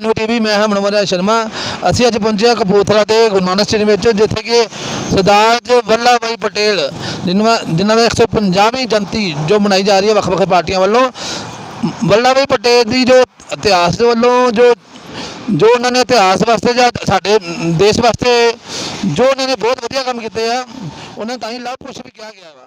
New TV ਮੈਂ ਹਾਂ ਮਨੋਵਰ ਸ਼ਰਮਾ, ਅਸੀਂ ਅੱਜ ਪਹੁੰਚੇ ਹਾਂ ਕਪੂਰਥਲਾ ਦੇ ਗੁਰੂ ਨਾਨਕ ਸਟੇਡੀਅਮ ਵਿੱਚ, ਜਿੱਥੇ ਕਿ ਸਰਦਾਰ ਜੀ ਵੱਲਾ ਭਾਈ ਪਟੇਲ ਜਿਨ੍ਹਾਂ ਜਿਨ੍ਹਾਂ ਦਾ 150ਵੀਂ ਜਨਤੀ ਜੋ ਮਨਾਈ ਜਾ ਰਹੀ ਹੈ ਵੱਖ-ਵੱਖ ਪਾਰਟੀਆਂ ਵੱਲੋਂ ਵੱਲਾ ਭਾਈ ਪਟੇਲ ਦੀ ਜੋ ਇਤਿਹਾਸ ਦੇ ਵੱਲੋਂ, ਜੋ ਜੋ ਉਹਨਾਂ ਨੇ ਇਤਿਹਾਸ ਵਾਸਤੇ ਜਾਂ ਸਾਡੇ ਦੇਸ਼ ਵਾਸਤੇ ਜੋ ਉਹਨਾਂ ਨੇ ਬਹੁਤ ਵਧੀਆ ਕੰਮ ਕੀਤੇ ਆ, ਉਹਨਾਂ ਨੂੰ ਤਾਂ ਹੀ ਲਵ ਪੁਰਸ਼ ਵੀ ਕਿਹਾ ਗਿਆ ਵਾ।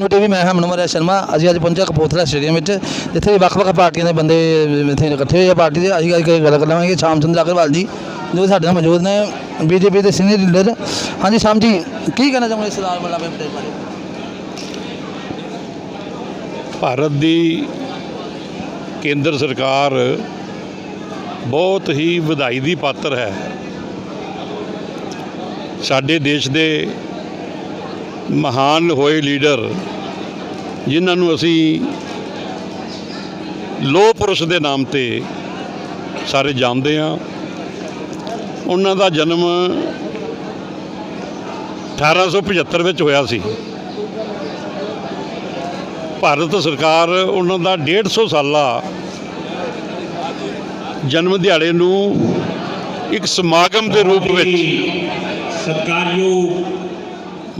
ਨਿਊ ਟੀਵੀ ਮੈਂ ਹਾਂ ਮਨੋਹਰ ਸ਼ਰਮਾ। ਅਸੀਂ ਅੱਜ ਪਹੁੰਚੇ ਕਪੂਰਥਲਾ ਸਟੇਡੀਅਮ ਵਿੱਚ। ਜਿੱਥੇ ਵੱਖ-ਵੱਖ ਪਾਰਟੀਆਂ ਦੇ ਬੰਦੇ ਇੱਥੇ ਇਕੱਠੇ ਹੋਏ ਆ ਪਾਰਟੀ ਦੇ। ਅਸੀਂ ਅੱਜ ਗੱਲ ਕਰ ਲਵਾਂਗੇ ਸ਼ਾਮ ਚੰਦਰ ਅਗਰਵਾਲ ਜੀ, ਜੋ ਸਾਡੇ ਨਾਲ ਮੌਜੂਦ ਨੇ, ਬੀਜੇਪੀ ਦੇ ਸੀਨੀਅਰ ਲੀਡਰ ਹਾਂਜੀ, ਸ਼ਾਮ ਜੀ, ਕੀ ਕਹਿਣਾ ਚਾਹੁੰਦੇ ਸਰਦਾਰ ਵੱਲਭ ਪਟੇਲ ਬਾਰੇ? ਭਾਰਤ ਦੀ ਕੇਂਦਰ ਸਰਕਾਰ ਬਹੁਤ ਹੀ ਵਧਾਈ ਦੀ ਪਾਤਰ ਹੈ। ਸਾਡੇ ਦੇਸ਼ ਦੇ ਮਹਾਨ ਹੋਏ ਲੀਡਰ ਜਿਨ੍ਹਾਂ ਨੂੰ ਅਸੀਂ ਲੋਹ ਪੁਰਸ਼ ਦੇ ਨਾਮ ਤੇ ਸਾਰੇ ਜਾਣਦੇ ਹਾਂ। ਉਹਨਾਂ ਦਾ ਜਨਮ 1875 ਵਿੱਚ ਹੋਇਆ ਸੀ। ਭਾਰਤ ਸਰਕਾਰ ਉਹਨਾਂ ਦਾ 150 ਸਾਲਾ ਜਨਮ ਦਿਹਾੜੇ ਨੂੰ ਇੱਕ ਸਮਾਗਮ ਦੇ ਰੂਪ ਵਿੱਚ ਸਤਿਕਾਰਯੋਗ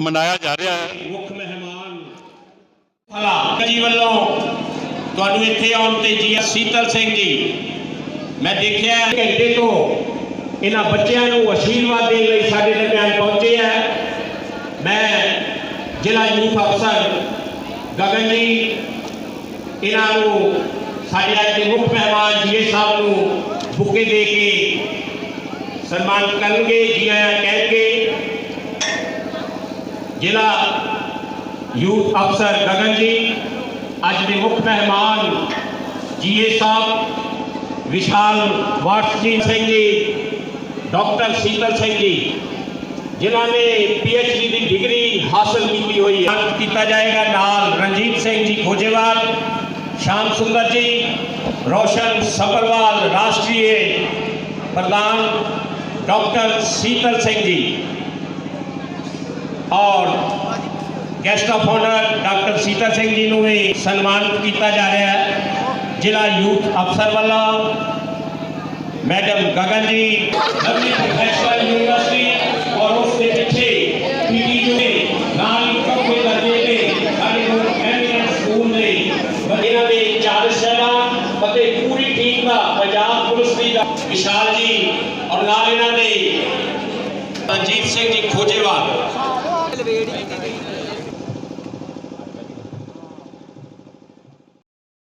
ਮਨਾਇਆ ਜਾ ਰਿਹਾ ਹੈ। ਮੁੱਖ ਮਹਿਮਾਨ ਭਲਾ ਜੀ ਵੱਲੋਂ ਤੁਹਾਨੂੰ ਇੱਥੇ ਆਉਣ ਤੇ ਜੀ ਸੀਤਲ ਸਿੰਘ ਜੀ। ਮੈਂ ਦੇਖਿਆ ਘੰਟੇ ਤੋਂ ਇਹਨਾਂ ਬੱਚਿਆਂ ਨੂੰ ਅਸ਼ੀਰਵਾਦ ਦੇਣ ਲਈ ਸਾਡੇ ਦਰਮਿਆਨ ਪਹੁੰਚੇ ਹੈ। ਮੈਂ ਜ਼ਿਲ੍ਹਾ ਯੂਥ ਅਫਸਰ ਗਗਨ ਜੀ, ਇਹਨਾਂ ਨੂੰ ਸਾਡੇ ਅੱਜ ਦੇ ਮੁੱਖ ਮਹਿਮਾਨ ਜੀਏ ਸਾਹਿਬ ਨੂੰ ਬੁੱਕੇ ਦੇ ਕੇ ਸਨਮਾਨਿਤ ਕਰਨਗੇ, ਜੀ ਆਇਆਂ ਕਹਿ ਕੇ ਜ਼ਿਲ੍ਹਾ ਯੂਥ ਅਫਸਰ ਗਗਨ ਜੀ, ਅੱਜ ਦੇ ਮੁੱਖ ਮਹਿਮਾਨ ਜੀਏ ਸਾਹਿਬ, ਵਿਸ਼ਾਲ ਵਾਟਸੀ ਸਿੰਘ ਜੀ, ਡਾਕਟਰ ਸੀਤਲ ਸਿੰਘ ਜੀ, ਜਿਨ੍ਹਾਂ ਨੇ ਡੀ ਦੀ ਡਿਗਰੀ ਹਾਸਲ ਕੀਤੀ ਹੋਈ ਹੈ। ਕੀਤਾ ਜਾਏਗਾ ਨਾਲ ਰਣਜੀਤ ਸਿੰਘ ਜੀ ਖੋਜੇਵਾਲ, ਸ਼ਾਮ ਸੁੰਦਰ ਜੀ, ਰੋਸ਼ਨ ਸਬਰਵਾਲ ਰਾਸ਼ਟਰੀ ਪ੍ਰਧਾਨ ਡਾਕਟਰ ਸੀਤਲ ਸਿੰਘ ਜੀ। ਔਰ guest of honour doctor Sita Singh ji ਨੂੰ ਵੀ ਸਨਮਾਨਿਤ ਕੀਤਾ ਜਾ ਰਿਹਾ ਹੈ। ਜ਼ਿਲ੍ਹਾ ਯੂਥ ਅਫਸਰ ਵੱਲੋਂ ਮੈਡਮ ਗਗਨ ਜੀ ਲਵਲੀ ਪ੍ਰੋਫੈਸ਼ਨਲ ਯੂਨੀਵਰਸਿਟੀ ਔਰ ਉਸ ਦੇ ਪਿੱਛੇ ਪੀਟੀਯੂ ਦੇ ਨਾਲ ਕੱਪੇ ਦਰਜੇ ਦੇ ਸਾਡੇ ਕੋਲ ਐਮੀਨੈਂਟ ਸਕੂਲ ਨੇ ਇਹਨਾਂ ਦੇ ਚਾਰ ਸ਼ਹਿਰਾਂ ਅਤੇ ਪੂਰੀ ਟੀਮ ਦਾ ਪੰਜਾਬ ਪੁਲਿਸ ਦੀ ਦਾ ਵਿਸ਼ਾਲ ਜੀ ਔਰ ਨਾਲ ਇਹਨਾਂ ਦੇ ਰਣਜੀਤ ਸਿੰਘ ਜੀ ਖੋਜੇਵਾਲ। പേടിക്കുന്നത്